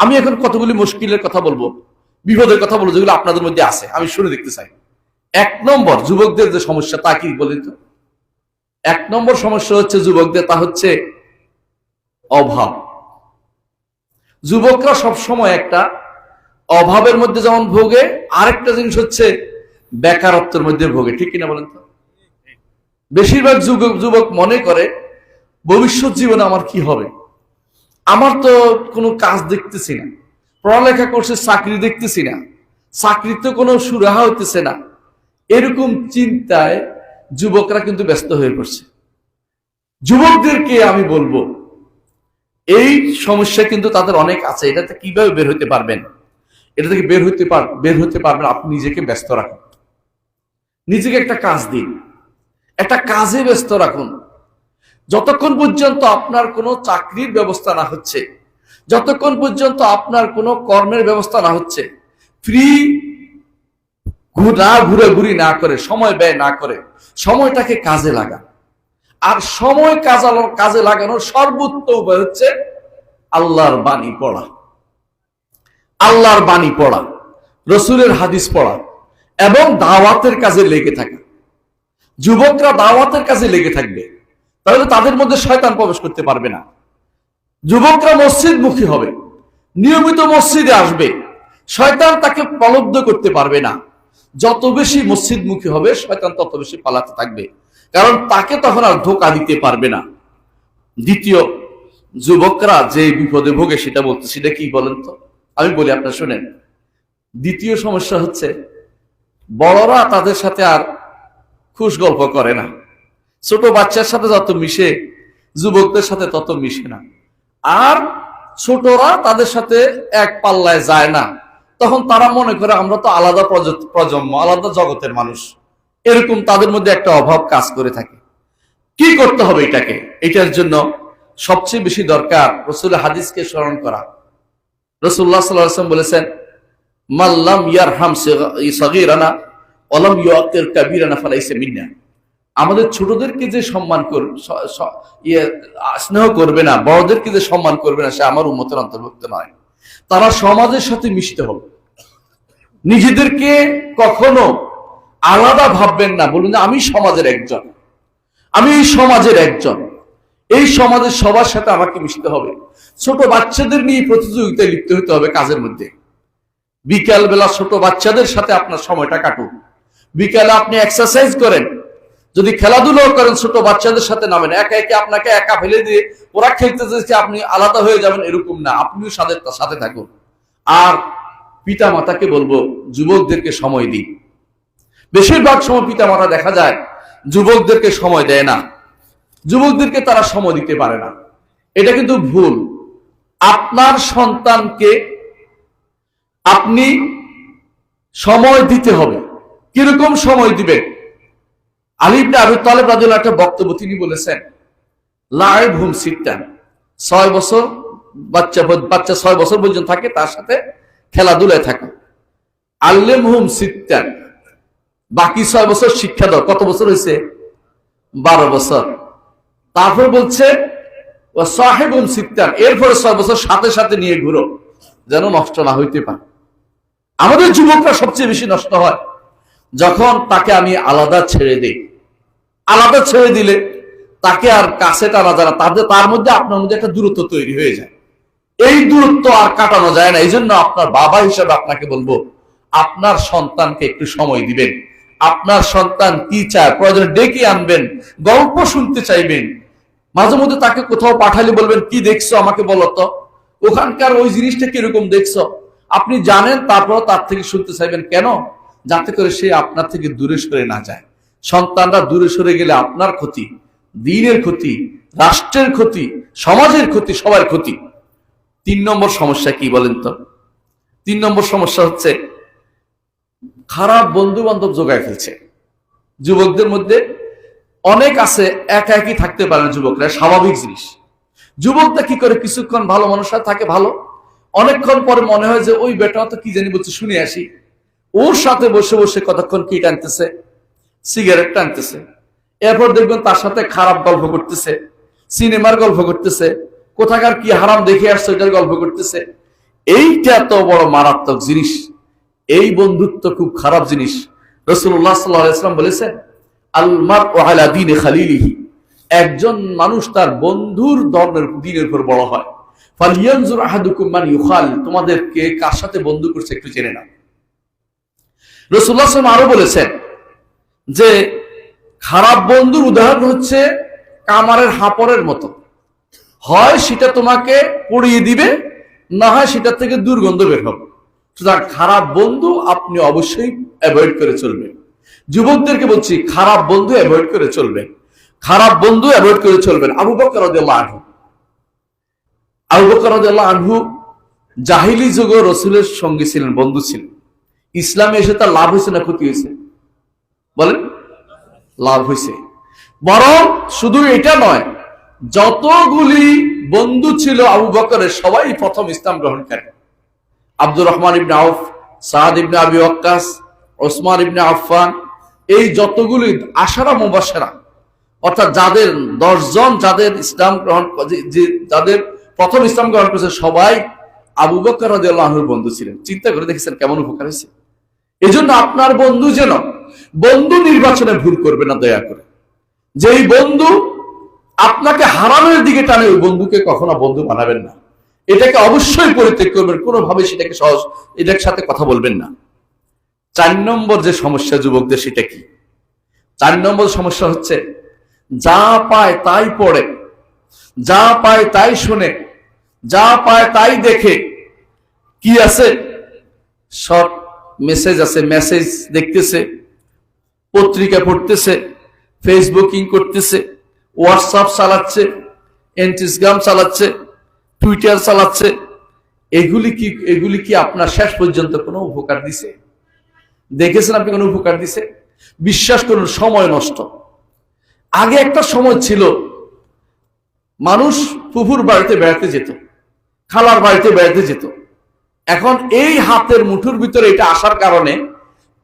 আমি এখন কতগুলি মুশকিলের কথা বলব, বিপদের কথা বলব, যেগুলো আপনাদের মধ্যে আছে, আমি শুনে দেখতে চাই। এক নম্বর, যুবকদের যে সমস্যা, তা কি বলেন তো? এক নম্বর সমস্যা হচ্ছে যুবকদের, তা হচ্ছে অভাব। যুবকরা সব সময় একটা অভাবের মধ্যে যেমন ভোগে, আরেকটা জিনিস হচ্ছে বেকারত্বের মধ্যে ভোগে, ঠিক কিনা বলেন তো? বেশিরভাগ যুবক যুবক মনে করে, ভবিষ্যৎ জীবনে আমার কি হবে? আমার তো কোনো কাজ দেখতেছি না, পড়ালেখা করছে, চাকরি দেখতেছি না, চাকরিতে কোনো সুরাহা হইতেছে না। এরকম চিন্তায় যুবকরা কিন্তু ব্যস্ত হয়ে পড়ছে। যুবকদেরকে আমি বলব, এই সমস্যা কিন্তু তাদের অনেক আছে এটাতে কীভাবে বের হতে পারবেন? এটা থেকে বের হতে পার, বের হতে পারবেন, আপনি নিজেকে ব্যস্ত রাখুন। নিজেকে একটা কাজ দিন। একটা কাজে ব্যস্ত রাখুন। যতক্ষণ পর্যন্ত আপনার কোনো চাকরির ব্যবস্থা না হচ্ছে, যতক্ষণ পর্যন্ত আপনার কোনো কর্মের ব্যবস্থা না হচ্ছে, ফ্রি না ঘুরে ঘুরি না করে, সময় ব্যয় না করে, সময়টাকে কাজে লাগান। আর সময় কাজালো, কাজে লাগানোর সর্বোত্তম উপায় হচ্ছে আল্লাহর বাণী পড়া। আল্লাহর বাণী পড়া, রসুলের হাদিস পড়া, এবং দাওয়াতের কাজে লেগে থাকা। যুবকরা দাওয়াতের কাজে লেগে থাকবে। তাহলে তাদের মধ্যে শয়তান প্রবেশ করতে পারবে না। যুবকরা মসজিদ মুখী হবে, নিয়মিত মসজিদে আসবে। শয়তান তাকে প্রলব্ধ করতে পারবে না। যত বেশি মসজিদ মুখী হবে, শয়তান তত বেশি পালাতে থাকবে। কারণ তাকে তখন আর ধোকা দিতে পারবে না। দ্বিতীয়, যুবকরা যে বিপদে ভোগে সেটা বলতে, সেটা কি বলেন তো? আমি বলি আপনার শোনেন। দ্বিতীয় সমস্যা হচ্ছে, বড়রা তাদের সাথে আর খুশ গল্প করে না। ছোট বাচ্চার সাথে যত মিশে, যুবকদের সাথে তত মিশে না। আর ছোটরা তাদের সাথে এক পাল্লায় যায় না। তখন তারা মনে করে, আমরা তো আলাদা প্রজন্ম, আলাদা জগতের মানুষ। এরকম তাদের মধ্যে একটা অভাব কাজ করে থাকে। কি করতে হবে এটাকে? এটার জন্য সবচেয়ে বেশি দরকার রসুল হাদিসকে স্মরণ করা। রসুল্লাহ সাল্লাম বলেছেন মাল্লাম ইয়ার হাম সগিরানা অলম ইয়াকের কাবিরানা ফালাইসে মিন্না। আমাদের ছোটদেরকে যে সম্মান কর, স- স- ইয়ে স্নেহ করবে না, বড়দেরকে যে সম্মান করবে না, সে আমার উন্মতের অন্তর্ভুক্ত নয়। তারা সমাজের সাথে মিশতে হবে। নিজেদেরকে কখনো আলাদা ভাববেন না, বলুন আমি সমাজের একজন। আমি এই সমাজের একজন। এই সমাজের সবার সাথে আমাকে মিশতে হবে। ছোট বাচ্চাদের নিয়ে প্রতিযোগিতায় লিপ্ত হতে হবে কাজের মধ্যে। বিকাল বেলা ছোট বাচ্চাদের সাথে আপনার সময়টা কাটুন বিকালে আপনি এক্সারসাইজ করেন। যদি খেলাধুলো করেন ছোট বাচ্চাদের সাথে নামেন, একা একে আপনাকে একা ফেলে দিয়ে ওরা খেলতে চাইছে, আপনি আলাদা হয়ে যাবেন, এরকম না। আপনিও সাথে সাথে থাকুন। আর পিতা মাতাকে বলব, যুবকদেরকে সময় দিন। বেশিরভাগ সময় পিতা মাতা দেখা যায়, যুবকদেরকে সময় দেয় না। যুবকদেরকে তারা সময় দিতে পারে না। এটা কিন্তু ভুল। আপনার সন্তানকে আপনি সময় দিতে হবে। কীরকম সময় দিবেন? আলিবনে আবু তালেব রাজুল একটা বক্তব্য, তিনি বলেছেন লাইভ হুম সিটটান ছয় বছর বাচ্চা বাচ্চা ছয় বছর পর্যন্ত থাকে, তার সাথে খেলাধুলায় থাকে। আল্লেম হুম সিটটান বাকি ছয় বছর শিক্ষা দাও। কত বছর হয়েছে? বারো বছর। তারপর বলছে সাহেব হুম সিটটান এরপরে ছয় বছর সাথে সাথে নিয়ে ঘুরো, যেন নষ্ট না হইতে পারে। আমাদের যুবকরা সবচেয়ে বেশি নষ্ট হয়, যখন তাকে আমি আলাদা ছেড়ে দিই। আলাদা ছেড়ে দিলে তাকে আর কাছে টানা যায় না। তাদের তার মধ্যে আপনার মধ্যে একটা দূরত্ব তৈরি হয়ে যায়। এই দূরত্ব আর কাটানো যায় না। এই জন্য আপনার বাবা হিসাবে আপনাকে বলব, আপনার সন্তানকে একটু সময় দিবেন। আপনার সন্তান কি চায়? প্রয়োজনে ডেকে আনবেন, গল্প শুনতে চাইবেন। মাঝে মধ্যে তাকে কোথাও পাঠালে বলবেন, কি দেখছ? আমাকে বলো তো। ওখানকার ওই জিনিসটা কীরকম দেখছ? আপনি জানেন তারপর তার থেকে শুনতে চাইবেন। কেন? যাতে করে সে আপনার থেকে দূরে সরে না যায়। সন্তানরা দূরে সরে গেলে আপনার ক্ষতি, দিনের ক্ষতি, রাষ্ট্রের ক্ষতি, সমাজের ক্ষতি, সবার ক্ষতি। তিন নম্বর সমস্যা কি বলেন তো? তিন নম্বর সমস্যা হচ্ছে, খারাপ বন্ধু বান্ধব জোগায় ফেলছে। যুবকদের মধ্যে অনেক আছে, একা একই থাকতে পারে না যুবকরা, স্বাভাবিক জিনিস। যুবকটা কি করে কিছুক্ষণ ভালো মানুষরা থাকে ভালো। অনেকক্ষণ পরে মনে হয় যে, ওই বেটা তো কি জানি বলছে, শুনে আসি। ওর সাথে বসে বসে কতক্ষণ কি টানতেছে সিগারেট টানতেছে। এরপর দেখবেন তার সাথে খারাপ গল্প করতেছে, সিনেমার গল্প করতেছে, কোথাকার কি হারাম দেখে আসছে ওইটার গল্প করতেছে। এইটা এত বড় মারাত্মক জিনিস। এই বন্ধুত্ব খুব খারাপ জিনিস। রসুল্লাহ সাল্লাম বলেছেন আলমার ওহালা দিনে খালিলিহি। একজন মানুষ তার বন্ধুর ধর্মের দিনের উপর বড় হয়। তোমাদেরকে কার সাথে বন্ধু করছে একটু জেনে নাও। রসুল্লাহ আরও বলেছেন যে খারাপ বন্ধুর উদাহরণ হচ্ছে কামারের হাপরের মতো। হয় সেটা তোমাকে পড়িয়ে দিবে, না হয় সেটা থেকে দুর্গন্ধ বের হবে। সুতরাং খারাপ বন্ধু আপনি অবশ্যই অ্যাভয়েড করে চলবেন যুবকদেরকে বলছি, খারাপ বন্ধু অ্যাভয়েড করে চলবেন। খারাপ বন্ধু অ্যাভয়েড করে চলবেন। আবু বকর আনহু। আবু বকর আনহু জাহিলি যুগ রসুলের সঙ্গে ছিলেন, বন্ধু ছিলেন। ইসলামে এসে তার লাভ হয়েছে না ক্ষতি হয়েছে? বলেন, লাভ হয়েছে বরং শুধু এটা নয়, যতগুলি বন্ধু ছিল আবু বকরের, সবাই প্রথম ইসলাম গ্রহণ করে আব্দুর রহমান ইবনে আউফ, সাদ ইবনে আবি ওয়াক্কাস, ওসমান ইবনে আফফান, এই যতগুলি আশারা মুবাসারা অর্থাৎ যাদের দশজন যাদের ইসলাম গ্রহণ যাদের প্রথম ইসলাম গ্রহণ করেছে, সবাই আবু বকর রাদিয়াল্লাহু আনহুর বন্ধু ছিলেন। চিন্তা করে দেখেছেন কেমন উপকার হয়েছে। এজন্য আপনার বন্ধু যেন বন্ধু নির্বাচনে ভুল করবে না, দয়া করে। যেই বন্ধু আপনাকে হারানোর দিকে টানে, ওই বন্ধুকে কখনো বন্ধু বানাবেন না। এটাকে অবশ্যই পরিত্যাগ করবেন কোনোভাবে সেটাকে সহজ এটার সাথে কথা বলবেন না। চার নম্বর যে সমস্যা যুবকদের, সেটা কি? চার নম্বর সমস্যা হচ্ছে, যা পায় তাই পড়ে, যা পায় তাই শুনে, যা পায় তাই দেখে, কি আছে? সব মেসেজ আছে মেসেজ দেখতেছে। পত্রিকা পড়তেছে ফেসবুকিং করতেছে হোয়াটসঅ্যাপ চালাচ্ছে ইনস্টাগ্রাম চালাচ্ছে টুইটার চালাচ্ছে। এগুলি কি এগুলি কি আপনার শেষ পর্যন্ত কোনো উপকার দিছে? দেখেছেন আপনি কোনো উপকার দিছে? বিশ্বাস করুন, সময় নষ্ট। আগে একটা সময় ছিল, মানুষ ফুফুর বাড়িতে বেড়াতে যেত, খালার বাড়িতে বেড়াতে যেত। এখন এই হাতের মুঠুর ভিতরে এটা আসার কারণে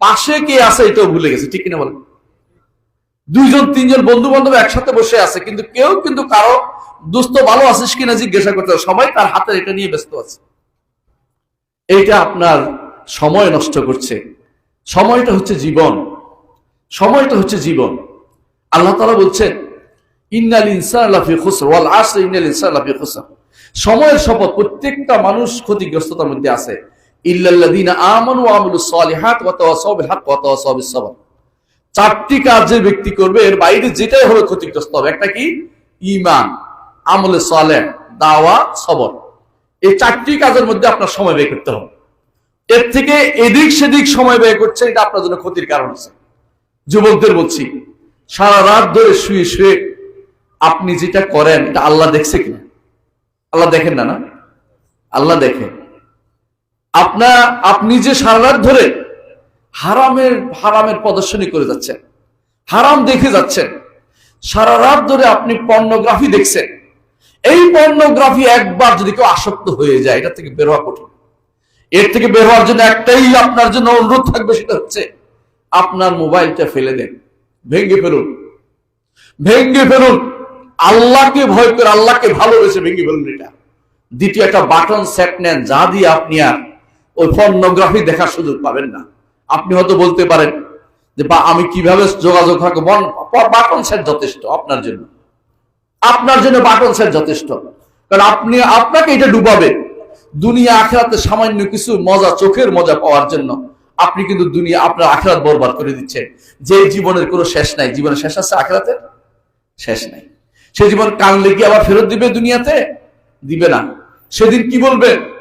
পাশে কে আছে এটাও ভুলে গেছে, ঠিক কিনা বলেন? দুইজন, তিনজন বন্ধু বান্ধব একসাথে বসে আছে, কিন্তু কেউ কিন্তু কারও দুস্থ ভালো আছিস কিনা জিজ্ঞাসা করতে সবাই তার হাতে এটা নিয়ে ব্যস্ত আছে। এইটা আপনার সময় নষ্ট করছে। সময়টা হচ্ছে জীবন। সময়টা হচ্ছে জীবন। আল্লাহ তাআলা বলছেন, ইন্নাল ইনসান খুসর ইন্নাল ইনসান সময়ের শপথ প্রত্যেকটা মানুষ ক্ষতিগ্রস্ততার মধ্যে আছে। চারটি কাজ যে ব্যক্তি করবে, এর বাইরে যেটাই হবে ক্ষতিগ্রস্ত হবে, একটা কি? ঈমান, আমলে সালেহ দাওয়া সবর। এই চারটি কাজের মধ্যে আপনার সময় ব্যয় করতে হবে। এর থেকে এদিক সেদিক সময় ব্যয় করছে, এটা আপনার জন্য ক্ষতির কারণ আছে। যুবকদের বলছি, সারা রাত ধরে শুয়ে শুয়ে আপনি যেটা করেন, এটা আল্লাহ দেখছে কিনা? আল্লাহ দেখেন না না? আল্লাহ দেখেন আপনা, আপনি যে সারা রাত ধরে হারামের হারামের প্রদর্শনী করে যাচ্ছেন, হারাম দেখে যাচ্ছেন, সারা রাত ধরে আপনি পর্নোগ্রাফি দেখছেন, এই পর্নোগ্রাফি একবার যদি কেউ আসক্ত হয়ে যায়, এটা থেকে বের হওয়া কঠিন। এর থেকে বের হওয়ার জন্য একটাই আপনার জন্য অনুরোধ থাকবে, সেটা হচ্ছে আপনার মোবাইলটা ফেলে দেন, ভেঙে ফেলুন ভেঙে ফেলুন। আল্লাহকে ভয় করে, আল্লাহকে ভালোবেসে ভেঙে ফেলুন এটা। দ্বিতীয় একটা বাটন সেট নেন, যা দিয়ে আপনি আর ওই পর্নোগ্রাফি দেখার সুযোগ পাবেন না। আপনি হয়তো বলতে পারেন যে, বা, আমি কীভাবে যোগাযোগ থাকব বাটন সেট যথেষ্ট আপনার জন্য। আপনার জন্য বাটন সেট যথেষ্ট। কারণ আপনি, আপনাকে এটা ডুবাবে। দুনিয়া, আখেরাতে সামান্য কিছু মজা, চোখের মজা পাওয়ার জন্য আপনি কিন্তু দুনিয়া, আপনার আখেরাত বরবাদ করে দিচ্ছেন যে জীবনের কোনো শেষ নাই। জীবনের শেষ আছে আখেরাতে? শেষ নাই। সে জীবন কানলে কি আবার ফেরত দিবে দুনিয়াতে? দিবে না। সেদিন কি বলবে?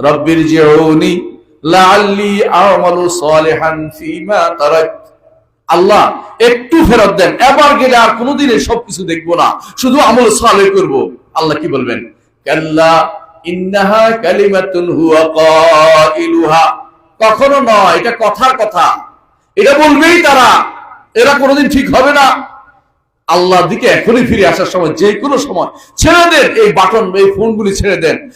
রব্বির জিউনি লাআল্লি আমালু সালিহান ফিমা তারাক। আল্লাহ, একটু ফেরত দেন। এবার গেলে আর কোনোদিন এই সবকিছু দেখব না। শুধু আমল সালে করব। আল্লাহ কি বলবেন? কাল্লা ইন্নাহা কালিমাতুন হুয়া কাইলুহা। কখনো নয়, এটা কথার কথা। এটা বলবেই তারা। এরা কোনোদিন ঠিক হবে না। আল্লাহর দিকে এখনই ফিরে আসার সময় যে কোনো সময়। ছেড়ে দেন এই বাটন, এই ফোনগুলি ছেড়ে দেন।